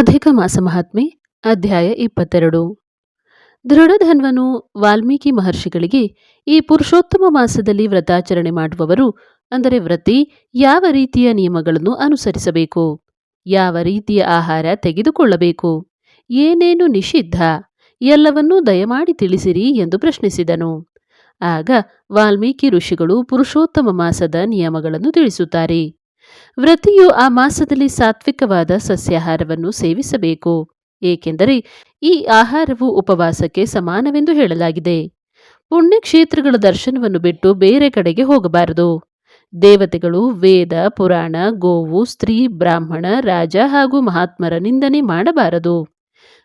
ಅಧಿಕ ಮಾಸ ಮಹಾತ್ಮೆ, ಅಧ್ಯಾಯ ಇಪ್ಪತ್ತೆರಡು. ದೃಢಧನ್ವನು ವಾಲ್ಮೀಕಿ ಮಹರ್ಷಿಗಳಿಗೆ ಈ ಪುರುಷೋತ್ತಮ ಮಾಸದಲ್ಲಿ ವ್ರತಾಚರಣೆ ಮಾಡುವವರು ಅಂದರೆ ವ್ರತಿ ಯಾವ ರೀತಿಯ ನಿಯಮಗಳನ್ನು ಅನುಸರಿಸಬೇಕು? ಯಾವ ರೀತಿಯ ಆಹಾರ ತೆಗೆದುಕೊಳ್ಳಬೇಕು? ಏನೇನು ನಿಷಿದ್ಧ? ಎಲ್ಲವನ್ನೂ ದಯಮಾಡಿ ತಿಳಿಸಿರಿ ಎಂದು ಪ್ರಶ್ನಿಸಿದನು. ಆಗ ವಾಲ್ಮೀಕಿ ಋಷಿಗಳು ಪುರುಷೋತ್ತಮ ಮಾಸದ ನಿಯಮಗಳನ್ನು ತಿಳಿಸುತ್ತಾರೆ. ವ್ರತಿಯು ಆ ಮಾಸದಲ್ಲಿ ಸಾತ್ವಿಕವಾದ ಸಸ್ಯಾಹಾರವನ್ನು ಸೇವಿಸಬೇಕು, ಏಕೆಂದರೆ ಈ ಆಹಾರವು ಉಪವಾಸಕ್ಕೆ ಸಮಾನವೆಂದು ಹೇಳಲಾಗಿದೆ. ಪುಣ್ಯಕ್ಷೇತ್ರಗಳ ದರ್ಶನವನ್ನು ಬಿಟ್ಟು ಬೇರೆ ಕಡೆಗೆ ಹೋಗಬಾರದು. ದೇವತೆಗಳು ವೇದ, ಪುರಾಣ, ಗೋವು, ಸ್ತ್ರೀ, ಬ್ರಾಹ್ಮಣ, ರಾಜ ಹಾಗೂ ಮಹಾತ್ಮರ ನಿಂದನೆ ಮಾಡಬಾರದು.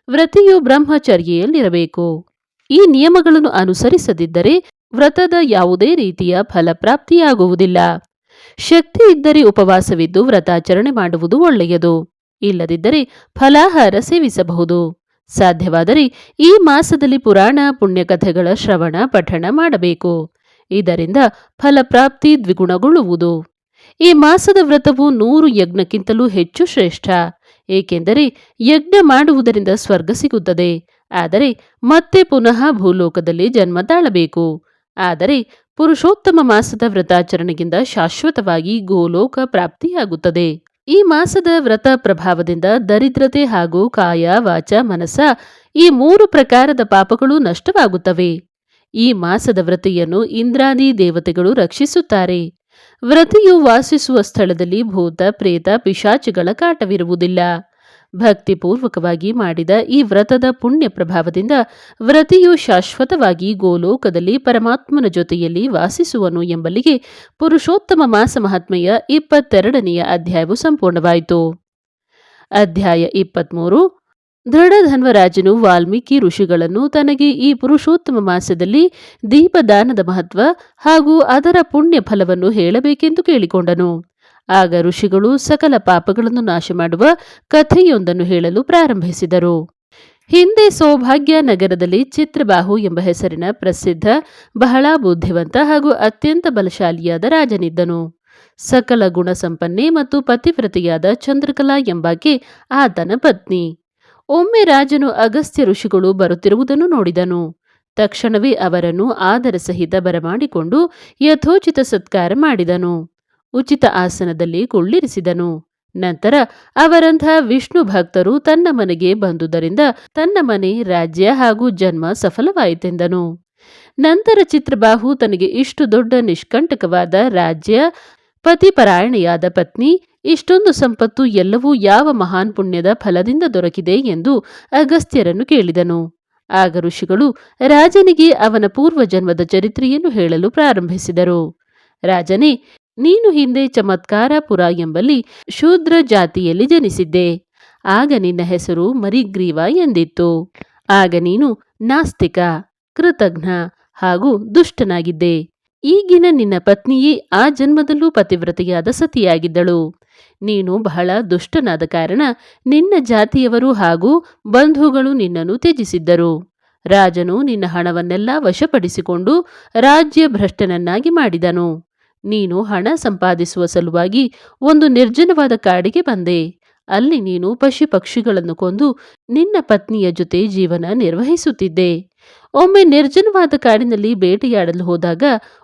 ವ್ರತಿಯು ಬ್ರಹ್ಮಚರ್ಯೆಯಲ್ಲಿರಬೇಕು. ಈ ನಿಯಮಗಳನ್ನು ಅನುಸರಿಸದಿದ್ದರೆ ವ್ರತದ ಯಾವುದೇ ರೀತಿಯ ಫಲಪ್ರಾಪ್ತಿಯಾಗುವುದಿಲ್ಲ. ಶಕ್ತಿ ಇದ್ದರೆ ಉಪವಾಸವಿದ್ದು ವ್ರತಾಚರಣೆ ಮಾಡುವುದು ಒಳ್ಳೆಯದು. ಇಲ್ಲದಿದ್ದರೆ ಫಲಾಹಾರ ಸೇವಿಸಬಹುದು. ಸಾಧ್ಯವಾದರೆ ಈ ಮಾಸದಲ್ಲಿ ಪುರಾಣ, ಪುಣ್ಯಕಥೆಗಳ ಶ್ರವಣ, ಪಠಣ ಮಾಡಬೇಕು. ಇದರಿಂದ ಫಲಪ್ರಾಪ್ತಿ ದ್ವಿಗುಣಗೊಳ್ಳುವುದು. ಈ ಮಾಸದ ವ್ರತವು ನೂರು ಯಜ್ಞಕ್ಕಿಂತಲೂ ಹೆಚ್ಚು ಶ್ರೇಷ್ಠ. ಏಕೆಂದರೆ ಯಜ್ಞ ಮಾಡುವುದರಿಂದ ಸ್ವರ್ಗ ಸಿಗುತ್ತದೆ. ಆದರೆ ಮತ್ತೆ ಪುನಃ ಭೂಲೋಕದಲ್ಲಿ ಜನ್ಮ ತಾಳಬೇಕು. ಆದರೆ ಪುರುಷೋತ್ತಮ ಮಾಸದ ವ್ರತಾಚರಣೆಗಿಂತ ಶಾಶ್ವತವಾಗಿ ಗೋಲೋಕ ಪ್ರಾಪ್ತಿಯಾಗುತ್ತದೆ. ಈ ಮಾಸದ ವ್ರತ ಪ್ರಭಾವದಿಂದ ದರಿದ್ರತೆ ಹಾಗೂ ಕಾಯ, ವಾಚ ಮನಸ ಈ ಮೂರು ಪ್ರಕಾರದ ಪಾಪಗಳು ನಷ್ಟವಾಗುತ್ತವೆ. ಈ ಮಾಸದ ವ್ರತೆಯನ್ನು ಇಂದ್ರಾದಿ ದೇವತೆಗಳು ರಕ್ಷಿಸುತ್ತಾರೆ. ವ್ರತಿಯು ವಾಸಿಸುವ ಸ್ಥಳದಲ್ಲಿ ಭೂತ, ಪ್ರೇತ, ಪಿಶಾಚಿಗಳ ಕಾಟವಿರುವುದಿಲ್ಲ. ಭಕ್ತಿಪೂರ್ವಕವಾಗಿ ಮಾಡಿದ ಈ ವ್ರತದ ಪುಣ್ಯ ಪ್ರಭಾವದಿಂದ ವ್ರತಿಯು ಶಾಶ್ವತವಾಗಿ ಗೋಲೋಕದಲ್ಲಿ ಪರಮಾತ್ಮನ ಜೊತೆಯಲ್ಲಿ ವಾಸಿಸುವನು ಎಂಬಲ್ಲಿಗೆ ಪುರುಷೋತ್ತಮ ಮಾಸ ಮಹಾತ್ಮೆಯ ಇಪ್ಪತ್ತೆರಡನೆಯ ಅಧ್ಯಾಯವು ಸಂಪೂರ್ಣವಾಯಿತು. ಅಧ್ಯಾಯ ಇಪ್ಪತ್ಮೂರು. ದೃಢಧನ್ವರಾಜನು ವಾಲ್ಮೀಕಿ ಋಷಿಗಳನ್ನು ತನಗೆ ಈ ಪುರುಷೋತ್ತಮ ಮಾಸದಲ್ಲಿ ದೀಪದಾನದ ಮಹತ್ವ ಹಾಗೂ ಅದರ ಪುಣ್ಯ ಫಲವನ್ನು ಹೇಳಬೇಕೆಂದು ಕೇಳಿಕೊಂಡನು. ಆಗ ಋಷಿಗಳು ಸಕಲ ಪಾಪಗಳನ್ನು ನಾಶ ಮಾಡುವ ಕಥೆಯೊಂದನ್ನು ಹೇಳಲು ಪ್ರಾರಂಭಿಸಿದರು. ಹಿಂದೆ ಸೌಭಾಗ್ಯ ನಗರದಲ್ಲಿ ಚಿತ್ರಬಾಹು ಎಂಬ ಹೆಸರಿನ ಪ್ರಸಿದ್ಧ, ಬಹಳ ಬುದ್ಧಿವಂತ ಹಾಗೂ ಅತ್ಯಂತ ಬಲಶಾಲಿಯಾದ ರಾಜನಿದ್ದನು. ಸಕಲ ಗುಣ ಸಂಪನ್ನೆ ಮತ್ತು ಪತಿವ್ರತೆಯಾದ ಚಂದ್ರಕಲಾ ಎಂಬಾಕೆ ಆತನ ಪತ್ನಿ. ಒಮ್ಮೆ ರಾಜನು ಅಗಸ್ತ್ಯ ಋಷಿಗಳು ಬರುತ್ತಿರುವುದನ್ನು ನೋಡಿದನು. ತಕ್ಷಣವೇ ಅವರನ್ನು ಆದರ ಸಹಿತ ಬರಮಾಡಿಕೊಂಡು ಯಥೋಚಿತ ಸತ್ಕಾರ ಮಾಡಿದನು. ಉಚಿತ ಆಸನದಲ್ಲಿ ಕುಳ್ಳಿರಿಸಿದನು. ನಂತರ ಅವರಂಥ ವಿಷ್ಣು ಭಕ್ತರು ತನ್ನ ಮನೆಗೆ ಬಂದುದರಿಂದ ತನ್ನ ಮನೆ ರಾಜ್ಯ ಹಾಗೂ ಜನ್ಮ ಸಫಲವಾಯಿತೆಂದನು. ನಂತರ ಚಿತ್ರಬಾಹು ತನಗೆ ಇಷ್ಟು ದೊಡ್ಡ ನಿಷ್ಕಂಟಕವಾದ ರಾಜ್ಯ, ಪತಿಪರಾಯಣೆಯಾದ ಪತ್ನಿ, ಇಷ್ಟೊಂದು ಸಂಪತ್ತು ಎಲ್ಲವೂ ಯಾವ ಮಹಾನ್ ಪುಣ್ಯದ ಫಲದಿಂದ ದೊರಕಿದೆ ಎಂದು ಅಗಸ್ತ್ಯರನ್ನು ಕೇಳಿದನು. ಆಗ ಋಷಿಗಳು ರಾಜನಿಗೆ ಅವನ ಪೂರ್ವ ಜನ್ಮದ ಚರಿತ್ರೆಯನ್ನು ಹೇಳಲು ಪ್ರಾರಂಭಿಸಿದರು. ರಾಜನೇ ನೀನು ಹಿಂದೆ ಚಮತ್ಕಾರಪುರ ಎಂಬಲ್ಲಿ ಶೂದ್ರ ಜಾತಿಯಲ್ಲಿ ಜನಿಸಿದ್ದೆ. ಆಗ ನಿನ್ನ ಹೆಸರು ಮರಿಗ್ರೀವ ಎಂದಿತ್ತು. ಆಗ ನೀನು ನಾಸ್ತಿಕ, ಕೃತಜ್ಞ ಹಾಗೂ ದುಷ್ಟನಾಗಿದ್ದೆ. ಈಗಿನ ನಿನ್ನ ಪತ್ನಿಯೇ ಆ ಜನ್ಮದಲ್ಲೂ ಪತಿವ್ರತೆಯಾದ ಸತಿಯಾಗಿದ್ದಳು. ನೀನು ಬಹಳ ದುಷ್ಟನಾದ ಕಾರಣ ನಿನ್ನ ಜಾತಿಯವರು ಹಾಗೂ ಬಂಧುಗಳು ನಿನ್ನನ್ನು ತ್ಯಜಿಸಿದ್ದರು. ರಾಜನು ನಿನ್ನ ಹಣವನ್ನೆಲ್ಲ ವಶಪಡಿಸಿಕೊಂಡು ರಾಜ್ಯ ಭ್ರಷ್ಟನನ್ನಾಗಿ ಮಾಡಿದನು. ನೀನು ಹಣ ಸಂಪಾದಿಸುವ ಸಲುವಾಗಿ ಒಂದು ನಿರ್ಜನವಾದ ಕಾಡಿಗೆ ಬಂದೆ. ಅಲ್ಲಿ ನೀನು ಪಶು ಪಕ್ಷಿಗಳನ್ನು ಕೊಂದು ನಿನ್ನ ಪತ್ನಿಯ ಜೊತೆ ಜೀವನ ನಿರ್ವಹಿಸುತ್ತಿದ್ದೆ. ಒಮ್ಮೆ ನಿರ್ಜನವಾದ ಕಾಡಿನಲ್ಲಿ ಬೇಟೆಯಾಡಲು ಹೋದಾಗ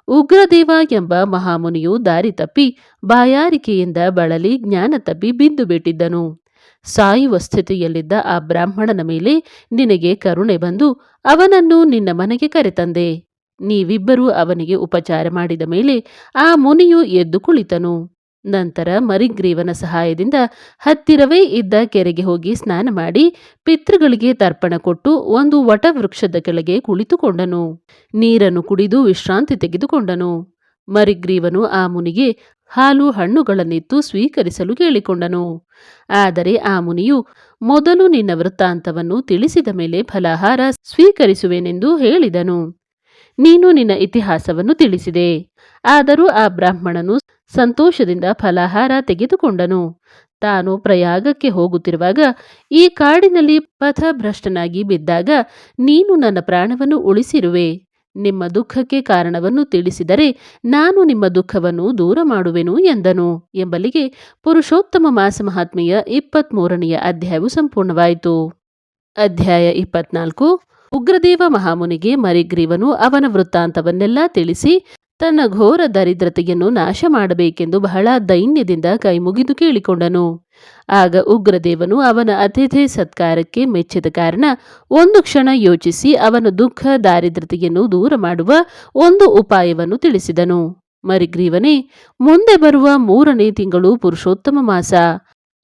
ಉಗ್ರದೇವ ಎಂಬ ಮಹಾಮುನಿಯು ದಾರಿ ತಪ್ಪಿ ಬಾಯಾರಿಕೆಯಿಂದ ಬಳಲಿ ಜ್ಞಾನ ತಪ್ಪಿ ಬಿದ್ದು ಬಿಟ್ಟಿದ್ದನು. ಸಾಯುವ ಸ್ಥಿತಿಯಲ್ಲಿದ್ದ ಆ ಬ್ರಾಹ್ಮಣನ ಮೇಲೆ ನಿನಗೆ ಕರುಣೆ ಬಂದು ಅವನನ್ನು ನಿನ್ನ ಮನೆಗೆ ಕರೆತಂದೆ. ನೀವಿಬ್ಬರೂ ಅವನಿಗೆ ಉಪಚಾರ ಮಾಡಿದ ಮೇಲೆ ಆ ಮುನಿಯು ಎದ್ದು ಕುಳಿತನು. ನಂತರ ಮರಿಗ್ರೀವನ ಸಹಾಯದಿಂದ ಹತ್ತಿರವೇ ಇದ್ದ ಕೆರೆಗೆ ಹೋಗಿ ಸ್ನಾನ ಮಾಡಿ ಪಿತೃಗಳಿಗೆ ತರ್ಪಣ ಕೊಟ್ಟು ಒಂದು ವಟವೃಕ್ಷದ ಕೆಳಗೆ ಕುಳಿತುಕೊಂಡನು. ನೀರನ್ನು ಕುಡಿದು ವಿಶ್ರಾಂತಿ ತೆಗೆದುಕೊಂಡನು. ಮರಿಗ್ರೀವನು ಆ ಮುನಿಗೆ ಹಾಲು ಹಣ್ಣುಗಳನ್ನಿತ್ತು ಸ್ವೀಕರಿಸಲು ಕೇಳಿಕೊಂಡನು. ಆದರೆ ಆ ಮುನಿಯು, ಮೊದಲು ನಿನ್ನ ವೃತ್ತಾಂತವನ್ನು ತಿಳಿಸಿದ ಮೇಲೆ ಫಲಾಹಾರ ಸ್ವೀಕರಿಸುವೆನೆಂದು ಹೇಳಿದನು. ನೀನು ನಿನ್ನ ಇತಿಹಾಸವನ್ನು ತಿಳಿಸಿದೆ. ಆದರೂ ಆ ಬ್ರಾಹ್ಮಣನು ಸಂತೋಷದಿಂದ ಫಲಾಹಾರ ತೆಗೆದುಕೊಂಡನು. ತಾನು ಪ್ರಯಾಗಕ್ಕೆ ಹೋಗುತ್ತಿರುವಾಗ ಈ ಕಾಡಿನಲ್ಲಿ ಪಥಭ್ರಷ್ಟನಾಗಿ ಬಿದ್ದಾಗ ನೀನು ನನ್ನ ಪ್ರಾಣವನ್ನು ಉಳಿಸಿರುವೆ. ನಿಮ್ಮ ದುಃಖಕ್ಕೆ ಕಾರಣವನ್ನು ತಿಳಿಸಿದರೆ ನಾನು ನಿಮ್ಮ ದುಃಖವನ್ನು ದೂರ ಮಾಡುವೆನು ಎಂದನು ಎಂಬಲ್ಲಿಗೆ ಪುರುಷೋತ್ತಮ ಮಾಸ ಮಹಾತ್ಮೆಯ ಇಪ್ಪತ್ಮೂರನೆಯ ಅಧ್ಯಾಯವು ಸಂಪೂರ್ಣವಾಯಿತು. ಅಧ್ಯಾಯ ಇಪ್ಪತ್ನಾಲ್ಕು. ಉಗ್ರದೇವ ಮಹಾಮುನಿಗೆ ಮರಿಗ್ರೀವನು ಅವನ ವೃತ್ತಾಂತವನ್ನೆಲ್ಲ ತಿಳಿಸಿ ತನ್ನ ಘೋರ ದರಿದ್ರತೆಯನ್ನು ನಾಶ ಮಾಡಬೇಕೆಂದು ಬಹಳ ದೈನ್ಯದಿಂದ ಕೈಮುಗಿದು ಕೇಳಿಕೊಂಡನು. ಆಗ ಉಗ್ರದೇವನು ಅವನ ಅತಿಥಿ ಸತ್ಕಾರಕ್ಕೆ ಮೆಚ್ಚಿದ ಕಾರಣ ಒಂದು ಕ್ಷಣ ಯೋಚಿಸಿ ಅವನ ದುಃಖ ದಾರಿದ್ರತೆಯನ್ನು ದೂರ ಮಾಡುವ ಒಂದು ಉಪಾಯವನ್ನು ತಿಳಿಸಿದನು. ಮರಿಗ್ರೀವನೇ, ಮುಂದೆ ಬರುವ ಮೂರನೇ ತಿಂಗಳು ಪುರುಷೋತ್ತಮ ಮಾಸ.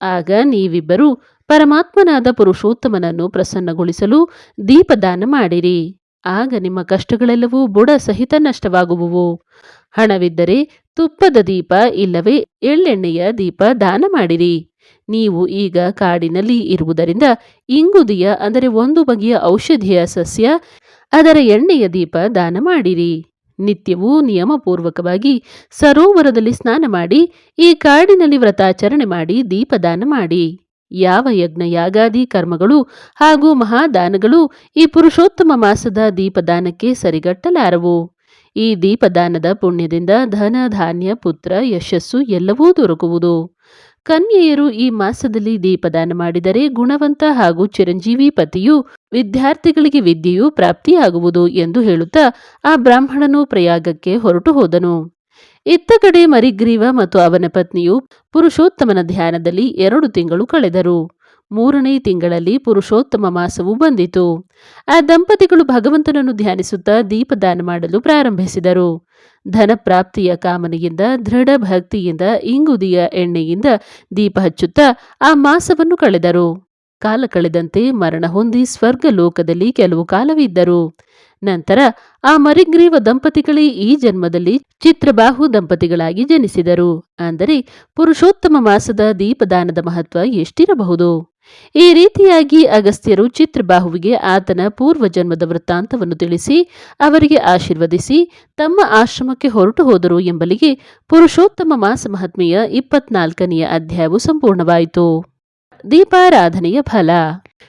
ಆಗ ನೀವಿಬ್ಬರು ಪರಮಾತ್ಮನಾದ ಪುರುಷೋತ್ತಮನನ್ನು ಪ್ರಸನ್ನಗೊಳಿಸಲು ದೀಪದಾನ ಮಾಡಿರಿ. ಆಗ ನಿಮ್ಮ ಕಷ್ಟಗಳೆಲ್ಲವೂ ಬುಡ ಸಹಿತ ನಷ್ಟವಾಗುವುವು. ಹಣವಿದ್ದರೆ ತುಪ್ಪದ ದೀಪ ಇಲ್ಲವೇ ಎಳ್ಳೆಣ್ಣೆಯ ದೀಪ ದಾನ ಮಾಡಿರಿ. ನೀವು ಈಗ ಕಾಡಿನಲ್ಲಿ ಇರುವುದರಿಂದ ಇಂಗುದಿಯ, ಅಂದರೆ ಒಂದು ಬಗೆಯ ಔಷಧಿಯ ಸಸ್ಯ, ಅದರ ಎಣ್ಣೆಯ ದೀಪ ದಾನ ಮಾಡಿರಿ. ನಿತ್ಯವೂ ನಿಯಮಪೂರ್ವಕವಾಗಿ ಸರೋವರದಲ್ಲಿ ಸ್ನಾನ ಮಾಡಿ, ಈ ಕಾಡಿನಲ್ಲಿ ವ್ರತಾಚರಣೆ ಮಾಡಿ ದೀಪದಾನ ಮಾಡಿ. ಯಾವ ಯಜ್ಞ ಯಾಗಾದಿ ಕರ್ಮಗಳು ಹಾಗೂ ಮಹಾದಾನಗಳು ಈ ಪುರುಷೋತ್ತಮ ಮಾಸದ ದೀಪದಾನಕ್ಕೆ ಸರಿಗಟ್ಟಲಾರವು? ಈ ದೀಪದಾನದ ಪುಣ್ಯದಿಂದ ಧನ ಧಾನ್ಯ ಪುತ್ರ, ಯಶಸ್ಸು ಎಲ್ಲವೂ ದೊರಕುವುದು. ಕನ್ಯೆಯರು ಈ ಮಾಸದಲ್ಲಿ ದೀಪದಾನ ಮಾಡಿದರೆ ಗುಣವಂತ ಹಾಗೂ ಚಿರಂಜೀವಿ ಪತಿಯು ವಿದ್ಯಾರ್ಥಿಗಳಿಗೆ ವಿದ್ಯೆಯು ಪ್ರಾಪ್ತಿಯಾಗುವುದು ಎಂದು ಹೇಳುತ್ತಾ ಆ ಬ್ರಾಹ್ಮಣನು ಪ್ರಯಾಗಕ್ಕೆ ಹೊರಟು ಹೋದನು. ಇತ್ತ ಕಡೆ ಮರಿಗ್ರೀವ ಮತ್ತು ಅವನ ಪತ್ನಿಯು ಪುರುಷೋತ್ತಮನ ಧ್ಯಾನದಲ್ಲಿ ಎರಡು ತಿಂಗಳು ಕಳೆದರು. ಮೂರನೇ ತಿಂಗಳಲ್ಲಿ ಪುರುಷೋತ್ತಮ ಮಾಸವು ಬಂದಿತು. ಆ ದಂಪತಿಗಳು ಭಗವಂತನನ್ನು ಧ್ಯಾನಿಸುತ್ತಾ ದೀಪದಾನ ಮಾಡಲು ಪ್ರಾರಂಭಿಸಿದರು. ಧನ ಪ್ರಾಪ್ತಿಯ ಕಾಮನೆಯಿಂದ, ದೃಢ ಭಕ್ತಿಯಿಂದ, ಇಂಗುದಿಯ ಎಣ್ಣೆಯಿಂದ ದೀಪ ಹಚ್ಚುತ್ತಾ ಆ ಮಾಸವನ್ನು ಕಳೆದರು. ಕಾಲ ಕಳೆದಂತೆ ಮರಣ ಹೊಂದಿ ಸ್ವರ್ಗ ಲೋಕದಲ್ಲಿ ಕೆಲವು ಕಾಲವಿದ್ದರು. ನಂತರ ಆ ಮರಿಗ್ರೀವ ದಂಪತಿಗಳೇ ಈ ಜನ್ಮದಲ್ಲಿ ಚಿತ್ರಬಾಹು ದಂಪತಿಗಳಾಗಿ ಜನಿಸಿದರು. ಅಂದರೆ ಪುರುಷೋತ್ತಮ ಮಾಸದ ದೀಪದಾನದ ಮಹತ್ವ ಎಷ್ಟಿರಬಹುದು? ಈ ರೀತಿಯಾಗಿ ಅಗಸ್ತ್ಯರು ಚಿತ್ರಬಾಹುವಿಗೆ ಆತನ ಪೂರ್ವ ಜನ್ಮದ ವೃತ್ತಾಂತವನ್ನು ತಿಳಿಸಿ, ಅವರಿಗೆ ಆಶೀರ್ವದಿಸಿ, ತಮ್ಮ ಆಶ್ರಮಕ್ಕೆ ಹೊರಟು ಹೋದರು ಎಂಬಲಿಗೆ ಪುರುಷೋತ್ತಮ ಮಾಸ ಮಹಾತ್ಮೆಯ ಇಪ್ಪತ್ನಾಲ್ಕನೆಯ ಅಧ್ಯಾಯವು ಸಂಪೂರ್ಣವಾಯಿತು. ದೀಪಾರಾಧನೆಯ ಫಲ.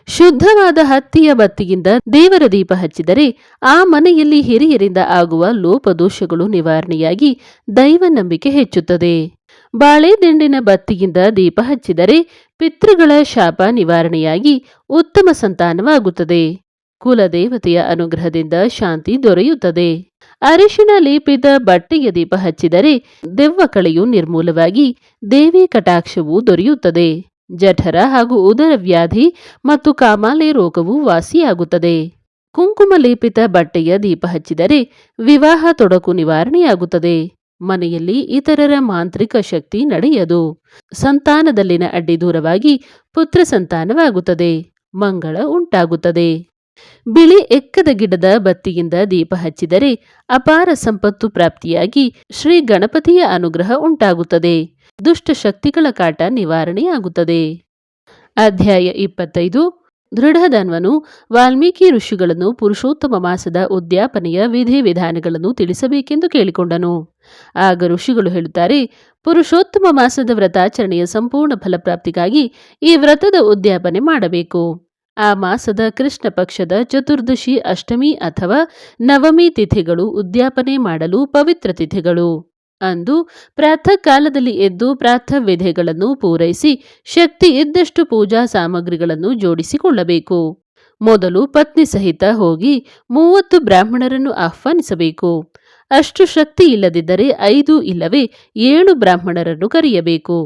ಶುದ್ಧವಾದ ಹತ್ತಿಯ ಬತ್ತಿಯಿಂದ ದೇವರ ದೀಪ ಹಚ್ಚಿದರೆ ಆ ಮನೆಯಲ್ಲಿ ಹಿರಿಯರಿಂದ ಆಗುವ ಲೋಪದೋಷಗಳು ನಿವಾರಣೆಯಾಗಿ ದೈವ ನಂಬಿಕೆ ಹೆಚ್ಚುತ್ತದೆ. ಬಾಳೆ ದಿಂಡಿನ ಬತ್ತಿಯಿಂದ ದೀಪ ಹಚ್ಚಿದರೆ ಪಿತೃಗಳ ಶಾಪ ನಿವಾರಣೆಯಾಗಿ ಉತ್ತಮ ಸಂತಾನವಾಗುತ್ತದೆ. ಕುಲದೇವತೆಯ ಅನುಗ್ರಹದಿಂದ ಶಾಂತಿ ದೊರೆಯುತ್ತದೆ. ಅರಿಶಿನ ಲೇಪಿದ ಬಟ್ಟೆಯ ದೀಪ ಹಚ್ಚಿದರೆ ದೆವ್ವ ಕಳೆಯು ನಿರ್ಮೂಲವಾಗಿ ದೇವಿ ಕಟಾಕ್ಷವೂ ದೊರೆಯುತ್ತದೆ. ಜಠರ ಹಾಗೂ ಉದರ ವ್ಯಾಧಿ ಮತ್ತು ಕಾಮಾಲೆ ರೋಗವು ವಾಸಿಯಾಗುತ್ತದೆ. ಕುಂಕುಮ ಲೇಪಿತ ಬಟ್ಟೆಯ ದೀಪ ಹಚ್ಚಿದರೆ ವಿವಾಹ ತೊಡಕು ನಿವಾರಣೆಯಾಗುತ್ತದೆ. ಮನೆಯಲ್ಲಿ ಇತರರ ಮಾಂತ್ರಿಕ ಶಕ್ತಿ ನಡೆಯದು. ಸಂತಾನದಲ್ಲಿನ ಅಡ್ಡಿ ದೂರವಾಗಿ ಪುತ್ರ ಸಂತಾನವಾಗುತ್ತದೆ. ಮಂಗಳ ಉಂಟಾಗುತ್ತದೆ. ಬಿಳಿ ಎಕ್ಕದ ಗಿಡದ ಬತ್ತಿಯಿಂದ ದೀಪ ಹಚ್ಚಿದರೆ ಅಪಾರ ಸಂಪತ್ತು ಪ್ರಾಪ್ತಿಯಾಗಿ ಶ್ರೀ ಗಣಪತಿಯ ಅನುಗ್ರಹ ಉಂಟಾಗುತ್ತದೆ. ದುಷ್ಟ ಶಕ್ತಿಗಳ ಕಾಟ ನಿವಾರಣೆಯಾಗುತ್ತದೆ. ಅಧ್ಯಾಯ ಇಪ್ಪತ್ತೈದು. ದೃಢಧನ್ವನು ವಾಲ್ಮೀಕಿ ಋಷಿಗಳನ್ನು ಪುರುಷೋತ್ತಮ ಮಾಸದ ಉದ್ಯಾಪನೆಯ ವಿಧಿ ವಿಧಾನಗಳನ್ನು ತಿಳಿಸಬೇಕೆಂದು ಕೇಳಿಕೊಂಡನು. ಆಗ ಋಷಿಗಳು ಹೇಳುತ್ತಾರೆ, ಪುರುಷೋತ್ತಮ ಮಾಸದ ವ್ರತಾಚರಣೆಯ ಸಂಪೂರ್ಣ ಫಲಪ್ರಾಪ್ತಿಗಾಗಿ ಈ ವ್ರತದ ಉದ್ಯಾಪನೆ ಮಾಡಬೇಕು. ಆ ಮಾಸದ ಕೃಷ್ಣ ಪಕ್ಷದ ಚತುರ್ದಶಿ ಅಷ್ಟಮಿ ಅಥವಾ ನವಮಿ ತಿಥಿಗಳು ಉದ್ಯಾಪನೆ ಮಾಡಲು ಪವಿತ್ರ ತಿಥಿಗಳು. ಅಂದು ಪ್ರಾತಃ ಕಾಲದಲ್ಲಿ ಎದ್ದು ಪ್ರಾತಃ ವಿಧೆಗಳನ್ನು ಪೂರೈಸಿ ಶಕ್ತಿ ಇದ್ದಷ್ಟು ಪೂಜಾ ಸಾಮಗ್ರಿಗಳನ್ನು ಜೋಡಿಸಿಕೊಳ್ಳಬೇಕು. ಮೊದಲು ಪತ್ನಿ ಸಹಿತ ಹೋಗಿ ಮೂವತ್ತು ಬ್ರಾಹ್ಮಣರನ್ನು ಆಹ್ವಾನಿಸಬೇಕು. ಅಷ್ಟು ಶಕ್ತಿ ಇಲ್ಲದಿದ್ದರೆ ಐದು ಇಲ್ಲವೇ ಏಳು ಬ್ರಾಹ್ಮಣರನ್ನು ಕರೆಯಬೇಕು.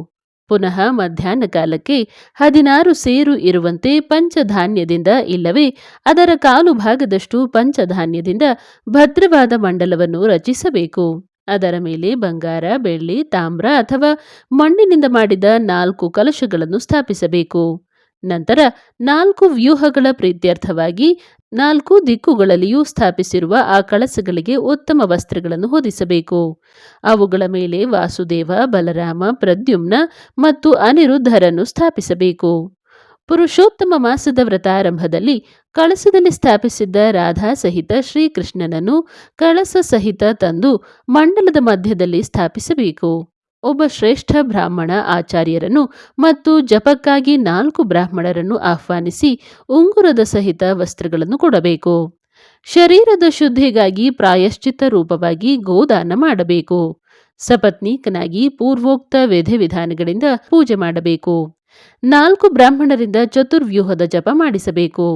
ಪುನಃ ಮಧ್ಯಾಹ್ನ ಕಾಲಕ್ಕೆ ಹದಿನಾರು ಸೇರು ಇರುವಂತೆ ಪಂಚಧಾನ್ಯದಿಂದ ಇಲ್ಲವೇ ಅದರ ಕಾಲು ಭಾಗದಷ್ಟು ಪಂಚಧಾನ್ಯದಿಂದ ಭದ್ರವಾದ ಮಂಡಲವನ್ನು ರಚಿಸಬೇಕು. ಅದರ ಮೇಲೆ ಬಂಗಾರ, ಬೆಳ್ಳಿ, ತಾಮ್ರ ಅಥವಾ ಮಣ್ಣಿನಿಂದ ಮಾಡಿದ ನಾಲ್ಕು ಕಲಶಗಳನ್ನು ಸ್ಥಾಪಿಸಬೇಕು. ನಂತರ ನಾಲ್ಕು ವ್ಯೂಹಗಳ ಪ್ರೀತ್ಯರ್ಥವಾಗಿ ನಾಲ್ಕು ದಿಕ್ಕುಗಳಲ್ಲಿಯೂ ಸ್ಥಾಪಿಸಿರುವ ಆ ಕಳಸಗಳಿಗೆ ಉತ್ತಮ ವಸ್ತ್ರಗಳನ್ನು ಹೊದಿಸಬೇಕು. ಅವುಗಳ ಮೇಲೆ ವಾಸುದೇವ, ಬಲರಾಮ, ಪ್ರದ್ಯುಮ್ನ ಮತ್ತು ಅನಿರುದ್ಧರನ್ನು ಸ್ಥಾಪಿಸಬೇಕು. ಪುರುಷೋತ್ತಮ ಮಾಸದ ವ್ರತಾರಂಭದಲ್ಲಿ ಕಳಸದಲ್ಲಿ ಸ್ಥಾಪಿಸಿದ್ದ ರಾಧಾ ಸಹಿತ ಶ್ರೀಕೃಷ್ಣನನ್ನು ಕಳಸ ಸಹಿತ ತಂದು ಮಂಡಲದ ಮಧ್ಯದಲ್ಲಿ ಸ್ಥಾಪಿಸಬೇಕು. ಒಬ್ಬ ಶ್ರೇಷ್ಠ ಬ್ರಾಹ್ಮಣ ಆಚಾರ್ಯರನ್ನು ಮತ್ತು ಜಪಕ್ಕಾಗಿ ನಾಲ್ಕು ಬ್ರಾಹ್ಮಣರನ್ನು ಆಹ್ವಾನಿಸಿ ಉಂಗುರದ ಸಹಿತ ವಸ್ತ್ರಗಳನ್ನು ಕೊಡಬೇಕು. ಶರೀರದ ಶುದ್ಧಿಗಾಗಿ ಪ್ರಾಯಶ್ಚಿತ್ತ ರೂಪವಾಗಿ ಗೋದಾನ ಮಾಡಬೇಕು. ಸಪತ್ನೀಕನಾಗಿ ಪೂರ್ವೋಕ್ತ ವಿಧಿವಿಧಾನಗಳಿಂದ ಪೂಜೆ ಮಾಡಬೇಕು. ನಾಲ್ಕು ಬ್ರಾಹ್ಮಣರಿಂದ ಚತುರ್ವ್ಯೂಹದ ಜಪ ಮಾಡಿಸಬೇಕು.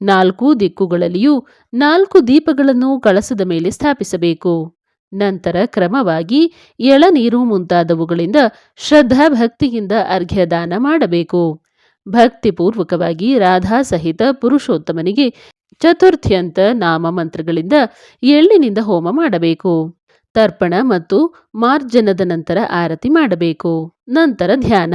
ನಾಲ್ಕು ದಿಕ್ಕುಗಳಲ್ಲಿಯೂ ನಾಲ್ಕು ದೀಪಗಳನ್ನು ಕಳಸದ ಮೇಲೆ ಸ್ಥಾಪಿಸಬೇಕು. ನಂತರ ಕ್ರಮವಾಗಿ ಎಳನೀರು ಮುಂತಾದವುಗಳಿಂದ ಶ್ರದ್ಧಾಭಕ್ತಿಯಿಂದ ಅರ್ಘ್ಯದಾನ ಮಾಡಬೇಕು. ಭಕ್ತಿಪೂರ್ವಕವಾಗಿ ರಾಧಾ ಸಹಿತ ಪುರುಷೋತ್ತಮನಿಗೆ ಚತುರ್ಥ್ಯಂತ ನಾಮ ಮಂತ್ರಗಳಿಂದ ಎಳ್ಳಿನಿಂದ ಹೋಮ ಮಾಡಬೇಕು. ತರ್ಪಣ ಮತ್ತು ಮಾರ್ಜನದ ನಂತರ ಆರತಿ ಮಾಡಬೇಕು. ನಂತರ ಧ್ಯಾನ.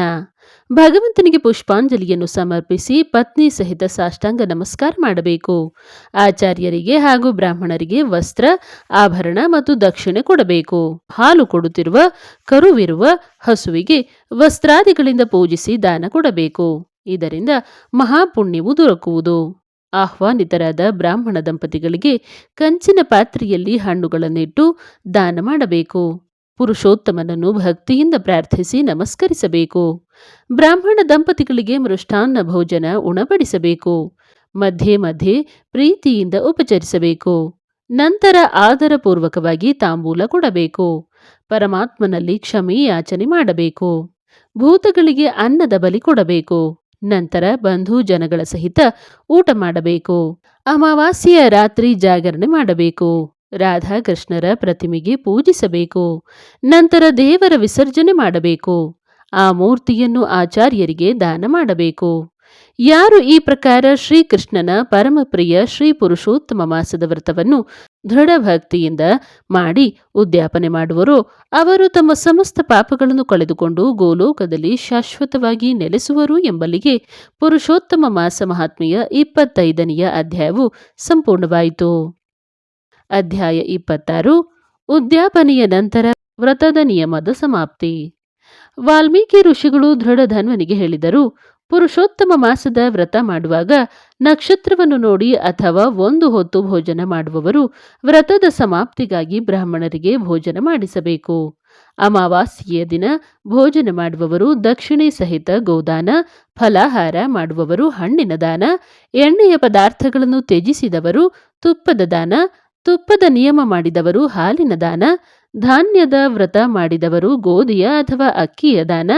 ಭಗವಂತನಿಗೆ ಪುಷ್ಪಾಂಜಲಿಯನ್ನು ಸಮರ್ಪಿಸಿ ಪತ್ನಿ ಸಹಿತ ಸಾಷ್ಟಾಂಗ ನಮಸ್ಕಾರ ಮಾಡಬೇಕು. ಆಚಾರ್ಯರಿಗೆ ಹಾಗೂ ಬ್ರಾಹ್ಮಣರಿಗೆ ವಸ್ತ್ರ, ಆಭರಣ ಮತ್ತು ದಕ್ಷಿಣೆ ಕೊಡಬೇಕು. ಹಾಲು ಕೊಡುತ್ತಿರುವ, ಕರುವಿರುವ ಹಸುವಿಗೆ ವಸ್ತ್ರಾದಿಗಳಿಂದ ಪೂಜಿಸಿ ದಾನ ಕೊಡಬೇಕು. ಇದರಿಂದ ಮಹಾಪುಣ್ಯವು ದೊರಕುವುದು. ಆಹ್ವಾನಿತರಾದ ಬ್ರಾಹ್ಮಣ ದಂಪತಿಗಳಿಗೆ ಕಂಚಿನ ಪಾತ್ರೆಯಲ್ಲಿ ಹಣ್ಣುಗಳನ್ನಿಟ್ಟು ದಾನ ಮಾಡಬೇಕು. ಪುರುಷೋತ್ತಮನನ್ನು ಭಕ್ತಿಯಿಂದ ಪ್ರಾರ್ಥಿಸಿ ನಮಸ್ಕರಿಸಬೇಕು. ಬ್ರಾಹ್ಮಣ ದಂಪತಿಗಳಿಗೆ ಮೃಷ್ಟಾನ್ನ ಭೋಜನ ಉಣಬಡಿಸಬೇಕು. ಮಧ್ಯೆ ಮಧ್ಯೆ ಪ್ರೀತಿಯಿಂದ ಉಪಚರಿಸಬೇಕು. ನಂತರ ಆದರಪೂರ್ವಕವಾಗಿ ತಾಂಬೂಲ ಕೊಡಬೇಕು. ಪರಮಾತ್ಮನಲ್ಲಿ ಕ್ಷಮೆ ಯಾಚನೆ ಮಾಡಬೇಕು. ಭೂತಗಳಿಗೆ ಅನ್ನದ ಬಲಿ ಕೊಡಬೇಕು. ನಂತರ ಬಂಧು ಜನಗಳ ಸಹಿತ ಊಟ ಮಾಡಬೇಕು. ಅಮಾವಾಸ್ಯೆಯ ರಾತ್ರಿ ಜಾಗರಣೆ ಮಾಡಬೇಕು. ರಾಧಾಕೃಷ್ಣರ ಪ್ರತಿಮೆಗೆ ಪೂಜಿಸಬೇಕು. ನಂತರ ದೇವರ ವಿಸರ್ಜನೆ ಮಾಡಬೇಕು. ಆ ಮೂರ್ತಿಯನ್ನು ಆಚಾರ್ಯರಿಗೆ ದಾನ ಮಾಡಬೇಕು. ಯಾರು ಈ ಪ್ರಕಾರ ಶ್ರೀಕೃಷ್ಣನ ಪರಮಪ್ರಿಯ ಶ್ರೀ ಪುರುಷೋತ್ತಮ ಮಾಸದ ವ್ರತವನ್ನು ದೃಢ ಭಕ್ತಿಯಿಂದ ಮಾಡಿ ಉದ್ಯಾಪನೆ ಮಾಡುವರು. ಅವರು ತಮ್ಮ ಸಮಸ್ತ ಪಾಪಗಳನ್ನು ಕಳೆದುಕೊಂಡು ಗೋಲೋಕದಲ್ಲಿ ಶಾಶ್ವತವಾಗಿ ನೆಲೆಸುವರು ಎಂಬಲ್ಲಿಗೆ ಪುರುಷೋತ್ತಮ ಮಾಸ ಮಹಾತ್ಮೆಯ ಇಪ್ಪತ್ತೈದನೆಯ ಅಧ್ಯಾಯವು ಸಂಪೂರ್ಣವಾಯಿತು. ಅಧ್ಯಾಯ ಇಪ್ಪತ್ತಾರು, ಉದ್ಯಾಪನೆಯ ನಂತರ ವ್ರತದ ನಿಯಮದ ಸಮಾಪ್ತಿ. ವಾಲ್ಮೀಕಿ ಋಷಿಗಳು ದೃಢಧನ್ವನಿಗೆ ಹೇಳಿದರು. ಪುರುಷೋತ್ತಮ ಮಾಸದ ವ್ರತ ಮಾಡುವಾಗ ನಕ್ಷತ್ರವನ್ನು ನೋಡಿ ಅಥವಾ ಒಂದು ಹೊತ್ತು ಭೋಜನ ಮಾಡುವವರು ವ್ರತದ ಸಮಾಪ್ತಿಗಾಗಿ ಬ್ರಾಹ್ಮಣರಿಗೆ ಭೋಜನ ಮಾಡಿಸಬೇಕು. ಅಮಾವಾಸ್ಯೆಯ ದಿನ ಭೋಜನ ಮಾಡುವವರು ದಕ್ಷಿಣೆ ಸಹಿತ ಗೋದಾನ, ಫಲಾಹಾರ ಮಾಡುವವರು ಹಣ್ಣಿನ ದಾನ, ಎಣ್ಣೆಯ ಪದಾರ್ಥಗಳನ್ನು ತ್ಯಜಿಸಿದವರು ತುಪ್ಪದ ದಾನ, ತುಪ್ಪದ ನಿಯಮ ಮಾಡಿದವರು ಹಾಲಿನ ದಾನ ಧಾನ್ಯದ ವ್ರತ ಮಾಡಿದವರು ಗೋಧಿಯ ಅಥವಾ ಅಕ್ಕಿಯ ದಾನ,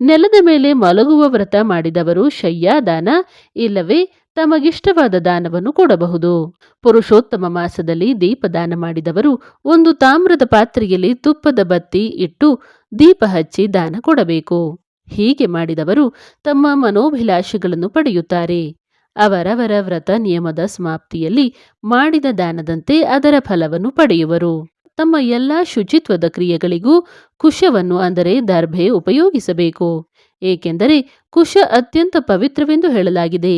ನೆಲದ ಮೇಲೆ ಮಲಗುವ ವ್ರತ ಮಾಡಿದವರು ಶಯ್ಯಾದಾನ ಇಲ್ಲವೇ ತಮಗಿಷ್ಟವಾದ ದಾನವನ್ನು ಕೊಡಬಹುದು. ಪುರುಷೋತ್ತಮ ಮಾಸದಲ್ಲಿ ದೀಪದಾನ ಮಾಡಿದವರು ಒಂದು ತಾಮ್ರದ ಪಾತ್ರೆಯಲ್ಲಿ ತುಪ್ಪದ ಬತ್ತಿ ಇಟ್ಟು ದೀಪ ಹಚ್ಚಿ ದಾನ ಕೊಡಬೇಕು. ಹೀಗೆ ಮಾಡಿದವರು ತಮ್ಮ ಮನೋಭಿಲಾಷೆಗಳನ್ನು ಪಡೆಯುತ್ತಾರೆ. ಅವರವರ ವ್ರತ ನಿಯಮದ ಸಮಾಪ್ತಿಯಲ್ಲಿ ಮಾಡಿದ ದಾನದಂತೆ ಅದರ ಫಲವನ್ನು ಪಡೆಯುವರು. ತಮ್ಮ ಎಲ್ಲ ಶುಚಿತ್ವದ ಕ್ರಿಯೆಗಳಿಗೂ ಕುಶವನ್ನು ಅಂದರೆ ದರ್ಭೆ ಉಪಯೋಗಿಸಬೇಕು. ಏಕೆಂದರೆ ಕುಶ ಅತ್ಯಂತ ಪವಿತ್ರವೆಂದು ಹೇಳಲಾಗಿದೆ.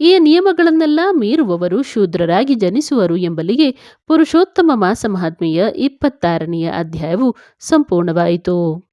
ಈ ನಿಯಮಗಳನ್ನೆಲ್ಲ ಮೀರುವವರು ಶೂದ್ರರಾಗಿ ಜನಿಸುವರು ಎಂಬಲ್ಲಿಗೆ ಪುರುಷೋತ್ತಮ ಮಾಸ ಮಹಾತ್ಮೆಯ ಇಪ್ಪತ್ತಾರನೆಯ ಅಧ್ಯಾಯವು ಸಂಪೂರ್ಣವಾಯಿತು.